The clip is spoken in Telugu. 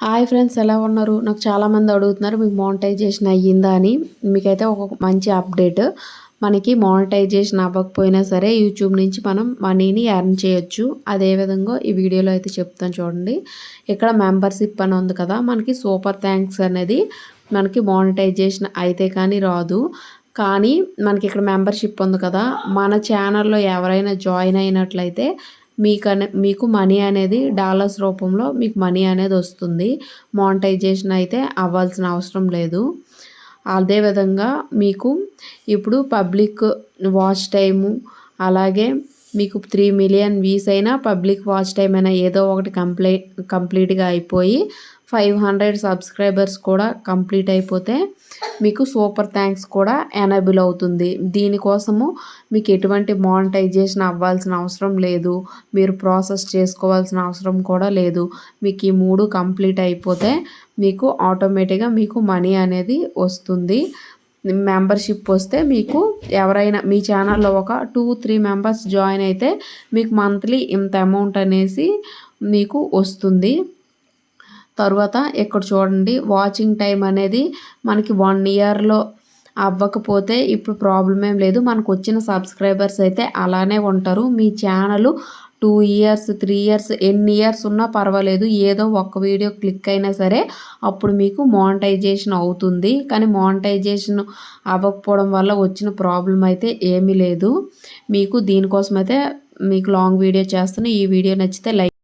హాయ్ ఫ్రెండ్స్ ఎలా ఉన్నారు? నాకు చాలామంది అడుగుతున్నారు మీకు మానిటైజేషన్ అయ్యిందా అని. మీకైతే ఒక మంచి అప్డేట్ మనకి మానిటైజేషన్ అవ్వకపోయినా సరే యూట్యూబ్ నుంచి మనం మనీని ఎర్న్ చేయొచ్చు. అదే విధంగా ఈ వీడియోలో అయితే చెప్తాను చూడండి. ఇక్కడ మెంబర్షిప్ అని ఉంది కదా మనకి సూపర్ థ్యాంక్స్ అనేది మనకి మానిటైజేషన్ అయితే కానీ రాదు. కానీ మనకి ఇక్కడ మెంబర్షిప్ ఉంది కదా మన ఛానల్లో ఎవరైనా జాయిన్ అయినట్లయితే మీకు మీకు మనీ అనేది డాలర్స్ రూపంలో మీకు మనీ అనేది వస్తుంది. మానిటైజేషన్ అయితే అవ్వాల్సిన అవసరం లేదు. అదేవిధంగా మీకు ఇప్పుడు పబ్లిక్ వాచ్ టైము అలాగే మీకు త్రీ మిలియన్ వీస్ అయినా పబ్లిక్ వాచ్ టైం అయినా ఏదో ఒకటి కంప్లీ కంప్లీట్గా అయిపోయి ఫైవ్ హండ్రెడ్ సబ్స్క్రైబర్స్ కూడా కంప్లీట్ అయిపోతే మీకు సూపర్ థ్యాంక్స్ కూడా ఎనేబుల్ అవుతుంది. దీనికోసము మీకు ఎటువంటి మానిటైజేషన్ అవ్వాల్సిన అవసరం లేదు. మీరు ప్రాసెస్ చేసుకోవాల్సిన అవసరం కూడా లేదు. మీకు ఈ మూడు కంప్లీట్ అయిపోతే మీకు ఆటోమేటిక్గా మీకు మనీ అనేది వస్తుంది. మెంబర్షిప్ వస్తే మీకు ఎవరైనా మీ ఛానల్లో ఒక టూ త్రీ మెంబర్స్ జాయిన్ అయితే మీకు మంత్లీ ఇంత అమౌంట్ అనేసి మీకు వస్తుంది. తర్వాత ఇక్కడ చూడండి వాచింగ్ టైం అనేది మనకి వన్ ఇయర్లో అవ్వకపోతే ఇప్పుడు ప్రాబ్లం ఏం లేదు. మనకు వచ్చిన సబ్స్క్రైబర్స్ అయితే అలానే ఉంటారు. మీ channel two years three years ఎన్ని ఇయర్స్ ఉన్నా పర్వాలేదు. ఏదో ఒక్క వీడియో క్లిక్ అయినా సరే అప్పుడు మీకు మానిటైజేషన్ అవుతుంది. కానీ మానిటైజేషన్ అవ్వకపోవడం వల్ల వచ్చిన ప్రాబ్లం అయితే ఏమీ లేదు. మీకు దీనికోసం అయితే మీకు లాంగ్ వీడియో చేస్తాను ఈ వీడియో నచ్చితే లైక్